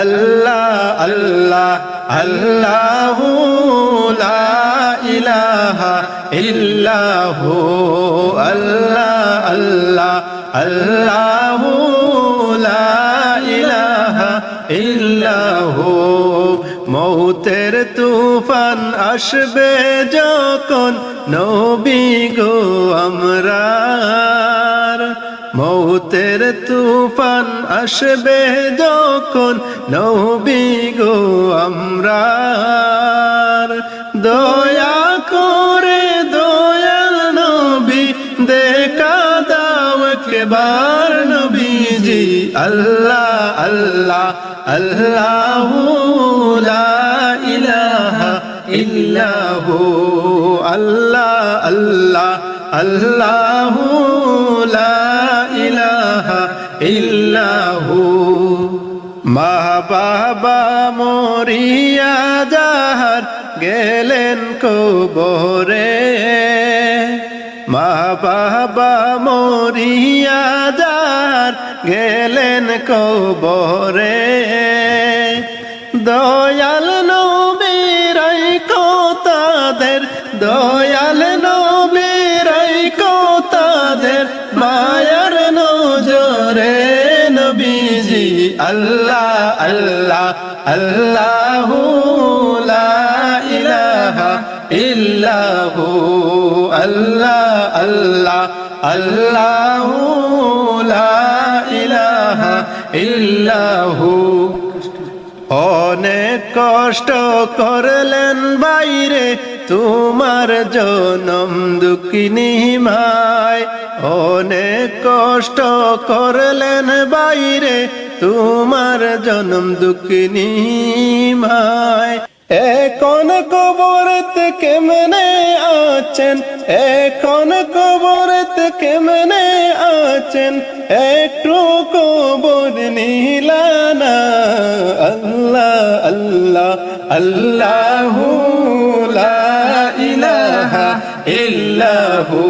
আল্লাহ আল্লাহ আল্লাহ ইলাহা ইল্লাহু, আল্লাহ আল্লাহ আল্লাহ ইলাহা ইল্লাহু। মৌতের তুফান আসবে যখন নবী গো আমরার মৌতের তুফান আসবে যখন নবী গো আমরার। দয়া করে দয়াল নবী, দেখা দাও একবার নবীজি। আল্লাহ আল্লাহ আল্লাহ লা আল্লাহ আল্লাহ আল্লাহ লা বাবা মরিয়া যাহার গেলেন কবরে। মা বাবা মরিয়া যার গেলেন কবরে। দয়াল নবীরাই তাদের, দয়াল নবীরাই আল্লাহ আল্লাহ আল্লাহ ইল্লাহু আল্লাহ আল্লাহ আল্লাহ অনেক কষ্ট করলেন বাইরে, তোমার জনম দুঃখিনী মায়। অনেক কষ্ট করলেন বাইরে, তোমার জনম দুঃখিনী মায়। এখন কবরতে কেমনে আছেন? এখন কবরতে কেমনে আছেন? একটু কবর নীলানা। আল্লাহ আল্লাহ আল্লাহ লা ইলাহা ইল্লাহু।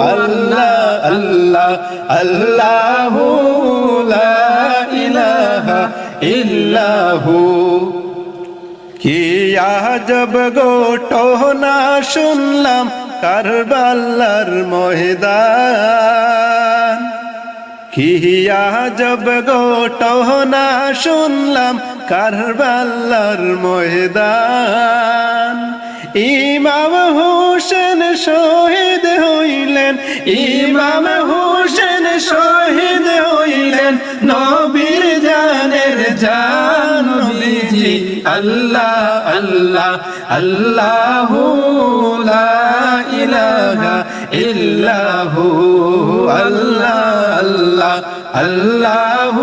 আল্লাহ আল্লাহ আল্লাহ লা ইলাহা ইল্লাহু। কি আজব গোটনা শুনলাম কারবাল্লার ময়দান। কি আজব গোটনা শুনলাম কারবাল্লার ময়দান। ইমাম হোসেন শহীদ হইলেন, ইমাম হোসেন শহীদ আল্লাহ আল্লাহ আল্লাহ ইলাহা ইল্লাহু, আল্লাহ আল্লাহ আল্লাহ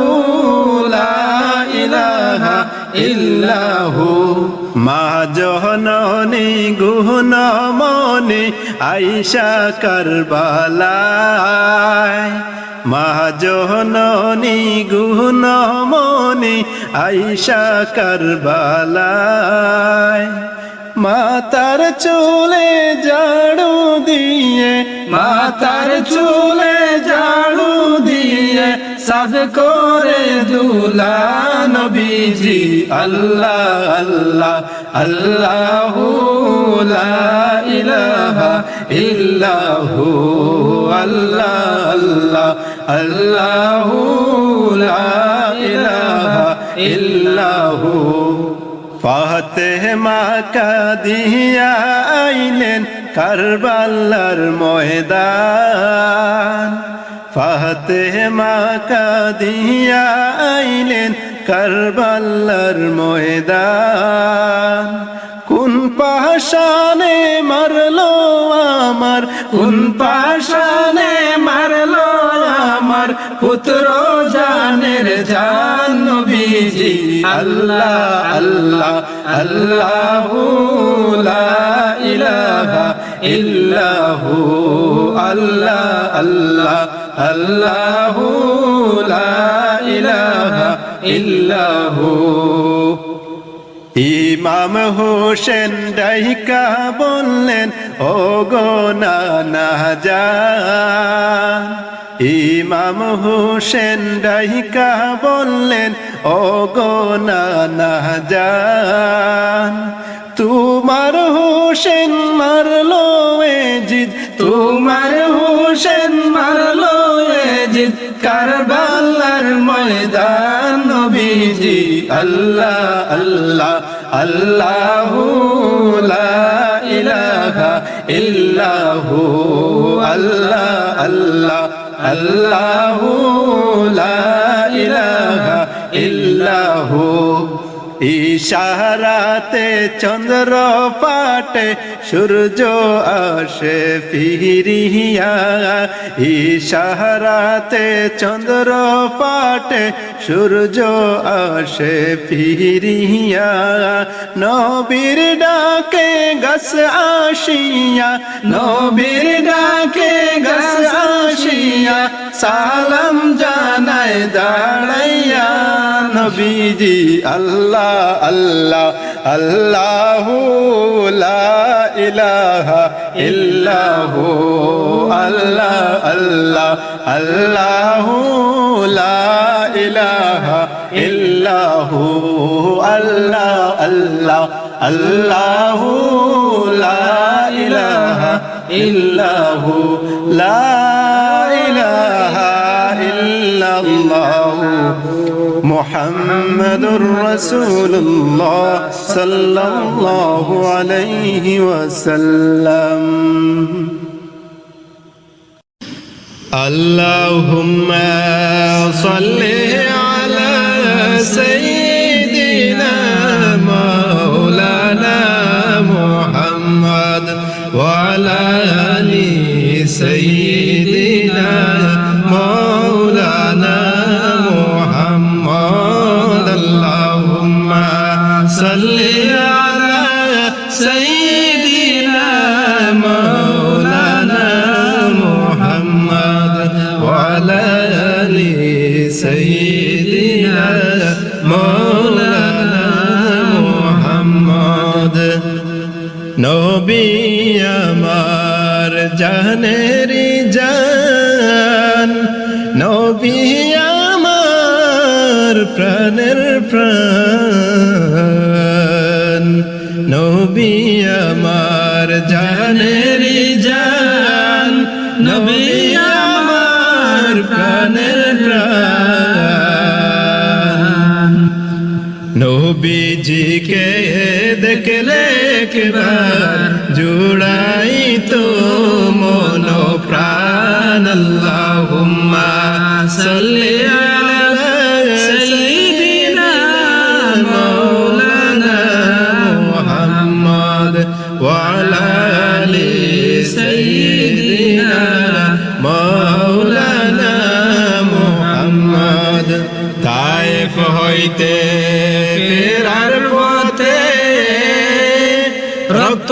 ইলাহা ইল্লাহু। মা জহননি গুহন মনে আইসা কারবালায়। মা জহননি গুহন মনে আইসা কারবালায়। মাতার চুলে জাড়ু দিয়ে, মাতার চুলে জাড়ু দিয়ে সাদ করে দুলা নবীজি। আল্লাহ আল্লাহ আল্লাহ লা ইলাহা ইল্লাহু, আল্লাহ আল্লাহ। আল্লাহ লা ইলাহা ইল্লাহু। ফাতেমা কাদিয়া আইলেন কারবাল্লার ময়দান। ফাতেমা কাদিয়া আইলেন কারবাল্লার ময়দান। কোন পাশানে মারলো আমার, কোন আমার পুত্র জানের জান নবীজি। আল্লাহ আল্লাহ আল্লাহ লা ইল্লাহু। আল্লাহ আল্লাহ আল্লাহ লা ইল্লাহু। ইমাম হোসেন ডাইকা বললেন ও গো না যা ইমাম হোসেন ডাইকা বললেন ও গো নানা জান, তোমার হোসেন মারলো এ জিদ তোমার হোসেন মারলো এ জিদ কারবালার ময়দান নবীজি, আল্লাহ আল্লাহ, আল্লাহু আল্লাহ লা ইশারাতে চন্দ্র পাটে সূর্য আসে ফিরিয়া ইশারাতে চন্দ্র পাটে সূর্য আসে ফিরিয়া নবীর ডাকে গাছ আসিয়া, নবীর ডাকে গাছ সালাম জানায় দাঁড়াইয়া নবীজি, আল্লাহ আল্লাহ, আল্লাহু ইলাহা ইল্লাহু, আল্লাহ আল্লাহ, আল্লাহু ইলাহা ইল্লাহু, আল্লাহ আল্লাহ, আল্লাহু ইলাহা ইল্লাহু, লা إله إلا الله. محمد رسول الله صلى الله عليه وسلم. اللهم صل على سيدنا জানেরি জান। নবী আমার প্রাণের প্রাণ। নবী আমার জানেরি জান। নবী আমার প্রাণের প্রাণ। নবীজিকে দেখলে একবার জুড়াই তো সাল্লি আলা সাইয়্যিদিনা মাওলানা মুহাম্মদ ওয়া আলা আলি সাইয়্যিদিনা মাওলানা মুহাম্মদ। তায়েফ হইতে ফেরার পথে রক্ত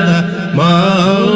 সাইয়্যিদিনা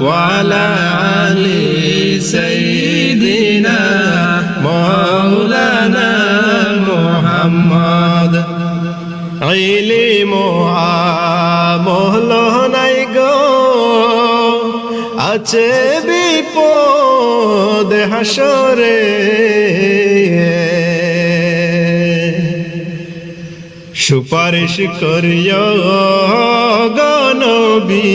وعلى علي سيدنا مولانا محمد علم আমল নাই গো আছে বিপদ হাসরে সুপারিশ করিও গনবী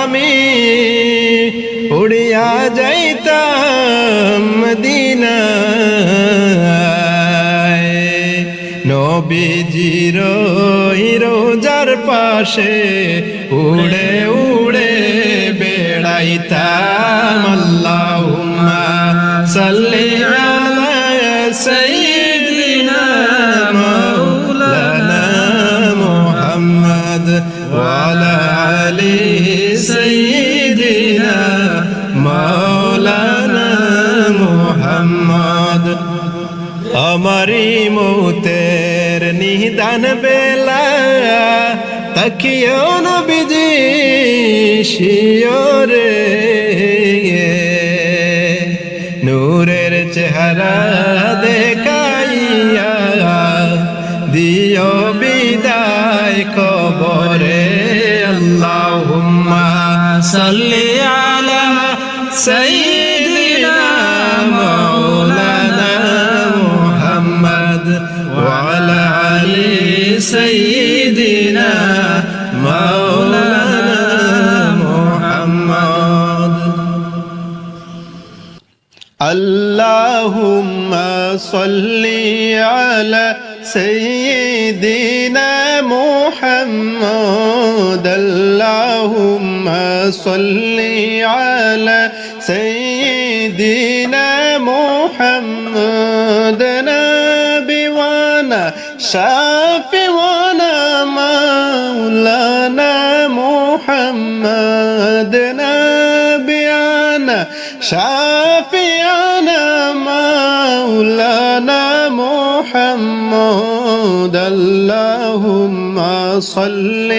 নবীজির হিরোজার পাশে উড়ে উড়ে বেড়াইতাম। আল্লাহুম্মা সাল্লি আলা সাইয়্যিদিনা মাওলানা মুহাম্মদ ওয়ালা আলি সাইয়্যিদিনা মাওলানা মুহাম্মদ। আমারি মৌতের নিদান বেলা তাকিও নবীজি শিওরে নূরের চেহারা দেখাইয়া দিও বিদায় صل على سيدنا محمد. اللهم صل على سيدنا محمد. نبي وأنا شافي محمد اللهم صل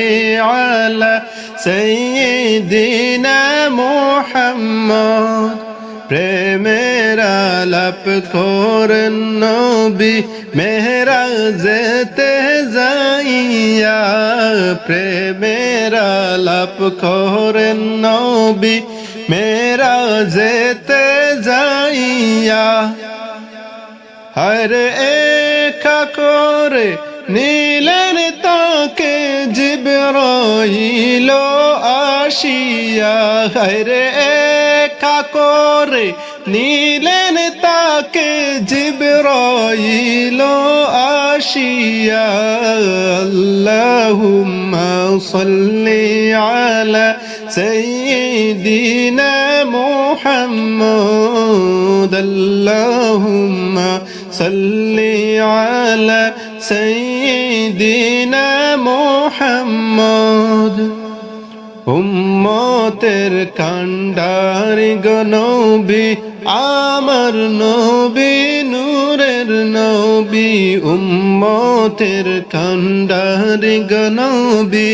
على سيدنا محمد প্রেমের আলাপ করেন নবী মেহরা যেতে যাইয়া প্রেমের আলাপ করেন নবী মেরা যেতে যাইয়া হরে একা করে নীলেন তাকে জিবরাইল আসিয়া হরে একা করে নীলেন তাকে জিবরাইল আসিয়া আল্লাহুম্মা সাল্লি আলা سيدنا محمد اللهم صل على سيدنا محمد উম্মতের কান্ডার গনবী আমার নবী নূরের নবী উম্মতের কান্ডার গনবী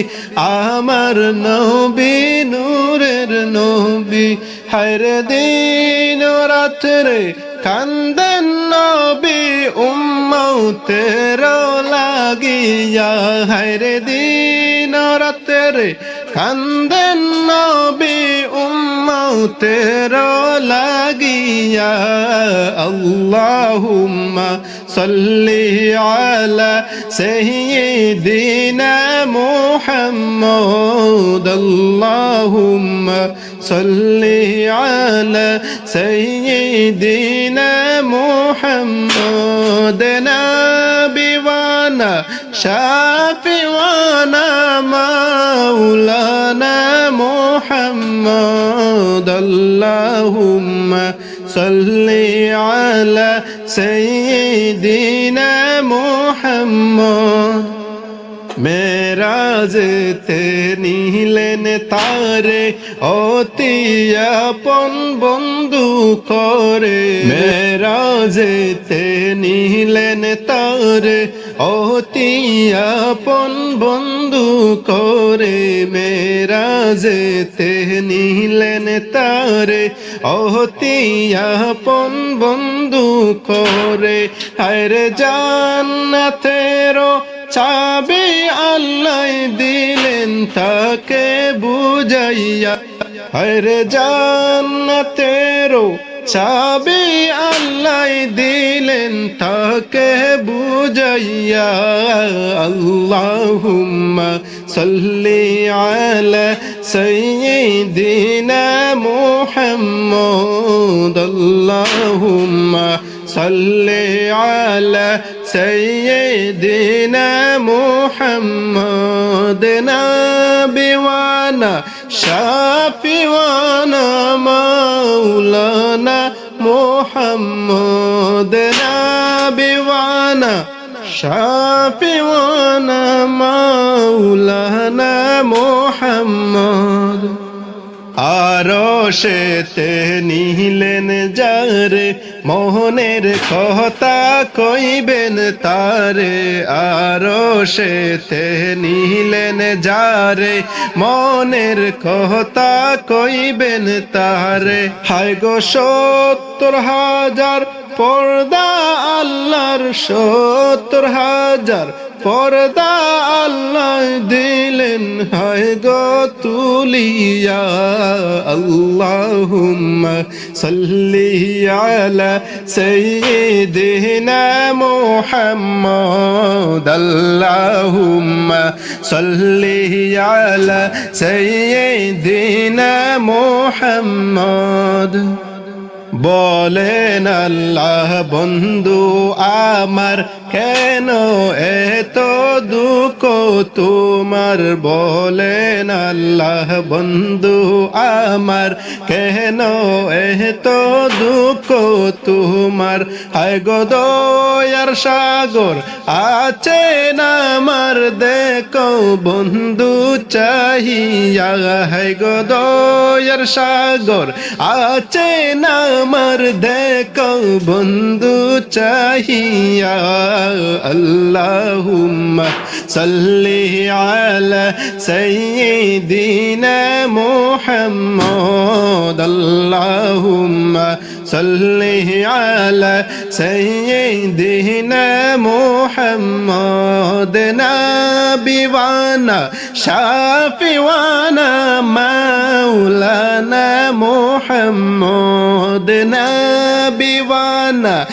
আমার নবী নূরের নবী হায়র দিন রাত্রে কান্দেন নবী উম্মতের লাগিয়া, হায়র দিন রাত্রে। কান্দেন নবী উম্মতের লাগিয়া, আল্লাহুম্মা সাল্লি আলা সাইয়্যিদিনা মুহাম্মদ, আল্লাহুম্মা সাল্লি আলা সাইয়্যিদিনা মুহাম্মদ নাবিওয়ানা শাফিওয়ানা মাওলানা মুহাম্মদ আল্লাহুম্মা সাল্লি আলা সাইয়্যিদিনা মুহাম্মদ মেরা মেরাজতে নিলেন তারে, অতি আপন বন্ধু করে। মেরাজতে নিলেন তারে, অতি আপন বন্ধু করে। মেরাজতে নিলেন তারে, অতি আপন বন্ধু করে। হায়রে জান্নাতেরও চাবি আল্লাহ দিলেন তাকে বুঝাইয়া হরে জান্নাতেরও চাবি আল্লাহ দিলেন তাকে বুঝাইয়া, আল্লাহুম্মা সাল্লি আলা সাইয়্যিদিনা মুহাম্মদ, আল্লাহুম্মা সাল্লি আলা سيدنا محمد نبيوانا شافيوانا مولانا محمد نبيوانا شافيوانا مولانا محمد আরও সেতে নিলেন যারে, মোহনের কথা কইবেন তারে। আরও সেতে নিলেন যারে মনের কথা কইবেন তারে। হায় গো সত্তর হাজার পর্দা আল্লাহর, সত্তর হাজার পর্দা আল্লাহ দিলেন। হয় গো তুলিয়া আল্লাহুম্মা সাল্লি আলা সাইয়্যিদিনা মুহাম্মদ আল্লাহুম্মা সাল্লি আলা সাইয়্যিদিনা মুহাম্মদ বলেন আল্লাহ বন্ধু আমার কেন এত দুঃখ তোমার বলেন আল্লাহ বন্ধু আমার? কেন এত দুঃখ তোমার? গো দয়ার সাগর, আছে না আমার? দেখো বন্ধু চাহিয়া, হায় গো দয়ার সাগর, আছে না আমার? দেখো বন্ধু চাহিয়া আল্লাহুম্মা সাল্লি আলা সাইয়্যিদিনা মুহাম্মদ আল্লাহুম্মা صلي على سيدنا محمد نبينا وانا مولانا محمد نبينا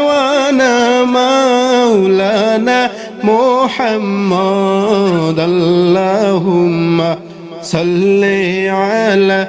وانا مولانا محمد اللهم صل على